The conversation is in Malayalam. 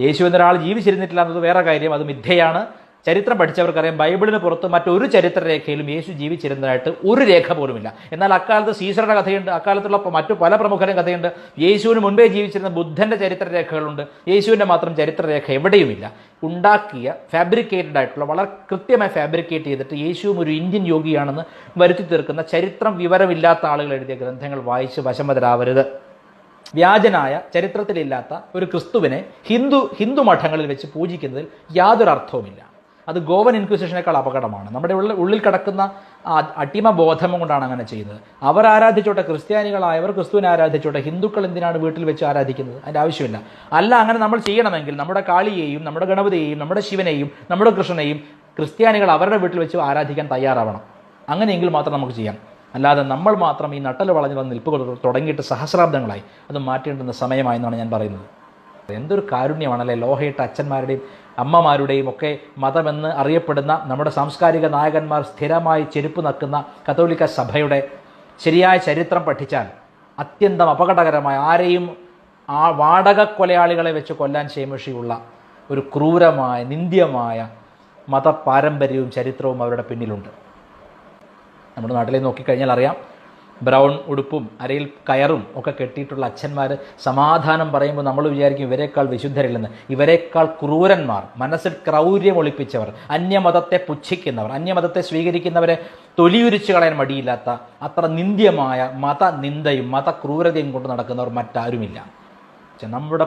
യേശു എന്നൊരാൾ ജീവിച്ചിരുന്നിട്ടില്ല എന്നത് വേറെ കാര്യം. അത് മിഥ്യയാണ്. ചരിത്രം പഠിച്ചവർക്കറിയാം. ബൈബിളിന് പുറത്ത് മറ്റൊരു ചരിത്രരേഖയിലും യേശു ജീവിച്ചിരുന്നതായിട്ട് ഒരു രേഖ പോലുമില്ല. എന്നാൽ അക്കാലത്ത് സീസറുടെ കഥയുണ്ട്. അക്കാലത്തുള്ള മറ്റു പല പ്രമുഖരും കഥയുണ്ട്. യേശുവിന് മുൻപേ ജീവിച്ചിരുന്ന ബുദ്ധന്റെ ചരിത്രരേഖകളുണ്ട്. യേശുവിന്റെ മാത്രം ചരിത്രരേഖ എവിടെയുമില്ല. ഉണ്ടാക്കിയ ഫാബ്രിക്കേറ്റഡ് ആയിട്ടുള്ള വളരെ കൃത്യമായി ഫാബ്രിക്കേറ്റ് ചെയ്തിട്ട് യേശുവും ഒരു ഇന്ത്യൻ യോഗിയാണെന്ന് വരുത്തി തീർക്കുന്ന ചരിത്രം വിവരമില്ലാത്ത ആളുകൾ എഴുതിയ ഗ്രന്ഥങ്ങൾ വായിച്ച് വശമതരാവരുത് വ്യാജനായ ചരിത്രത്തിലില്ലാത്ത ഒരു ക്രിസ്തുവിനെ ഹിന്ദു ഹിന്ദു മഠങ്ങളിൽ വെച്ച് പൂജിക്കുന്നതിൽ യാതൊരു അർത്ഥവുമില്ല. അത് ഗോവൻ ഇൻക്വിസിഷനേക്കാൾ അപകടമാണ്. നമ്മുടെ ഉള്ളിൽ ഉള്ളിൽ കിടക്കുന്ന ആ അടിമ ബോധം കൊണ്ടാണ് അങ്ങനെ ചെയ്യുന്നത്. അവർ ആരാധിച്ചോട്ടെ ക്രിസ്ത്യാനികളായവർ ക്രിസ്തുവിനെ ആരാധിച്ചോട്ടെ ഹിന്ദുക്കൾ എന്തിനാണ് വീട്ടിൽ വെച്ച് ആരാധിക്കുന്നത്? അതിന്റെ ആവശ്യമില്ല. അല്ല അങ്ങനെ നമ്മൾ ചെയ്യണമെങ്കിൽ നമ്മുടെ കാളിയെയും നമ്മുടെ ഗണപതിയെയും നമ്മുടെ ശിവനെയും നമ്മുടെ കൃഷ്ണനെയും ക്രിസ്ത്യാനികൾ അവരുടെ വീട്ടിൽ വെച്ച് ആരാധിക്കാൻ തയ്യാറാവണം. അങ്ങനെയെങ്കിൽ മാത്രം നമുക്ക് ചെയ്യാം. അല്ലാതെ നമ്മൾ മാത്രം ഈ നട്ടൽ വളഞ്ഞു വന്ന് നിൽപ്പ് തുടങ്ങിയിട്ട് സഹസ്രാബ്ദങ്ങളായി. അത് മാറ്റേണ്ടുന്ന സമയമായി എന്നാണ് ഞാൻ പറയുന്നത്. എന്തൊരു കാരുണ്യമാണല്ലേ ലോഹയിട്ട അച്ഛന്മാരുടെയും അമ്മമാരുടെയും ഒക്കെ മതമെന്ന് അറിയപ്പെടുന്ന നമ്മുടെ സാംസ്കാരിക നായകന്മാർ സ്ഥിരമായി ചെരുപ്പ് നക്കുന്ന കത്തോലിക്ക സഭയുടെ ശരിയായ ചരിത്രം പഠിച്ചാൽ അത്യന്തം അപകടകരമായ ആരെയും ആ വാടക കൊലയാളികളെ വെച്ച് കൊല്ലാൻ ശേമിഷിയുള്ള ഒരു ക്രൂരമായ നിന്ദ്യമായ മതപാരമ്പര്യവും ചരിത്രവും അവരുടെ പിന്നിലുണ്ട്. നമ്മുടെ നാട്ടിലെ നോക്കിക്കഴിഞ്ഞാൽ അറിയാം. ബ്രൗൺ ഉടുപ്പും അരയിൽ കയറും ഒക്കെ കെട്ടിയിട്ടുള്ള അച്ഛന്മാർ സമാധാനം പറയുമ്പോൾ നമ്മൾ വിചാരിക്കും ഇവരെക്കാൾ വിശുദ്ധരില്ലെന്ന്. ഇവരെക്കാൾ ക്രൂരന്മാർ മനസ്സിൽ ക്രൗര്യം ഒളിപ്പിച്ചവർ അന്യമതത്തെ പുച്ഛിക്കുന്നവർ അന്യമതത്തെ സ്വീകരിക്കുന്നവരെ തൊലിയുരിച്ചു കളയാൻ മടിയില്ലാത്ത അത്ര നിന്ദ്യമായ മതനിന്ദയും മതക്രൂരതയും കൊണ്ട് നടക്കുന്നവർ മറ്റാരുമില്ല. നമ്മുടെ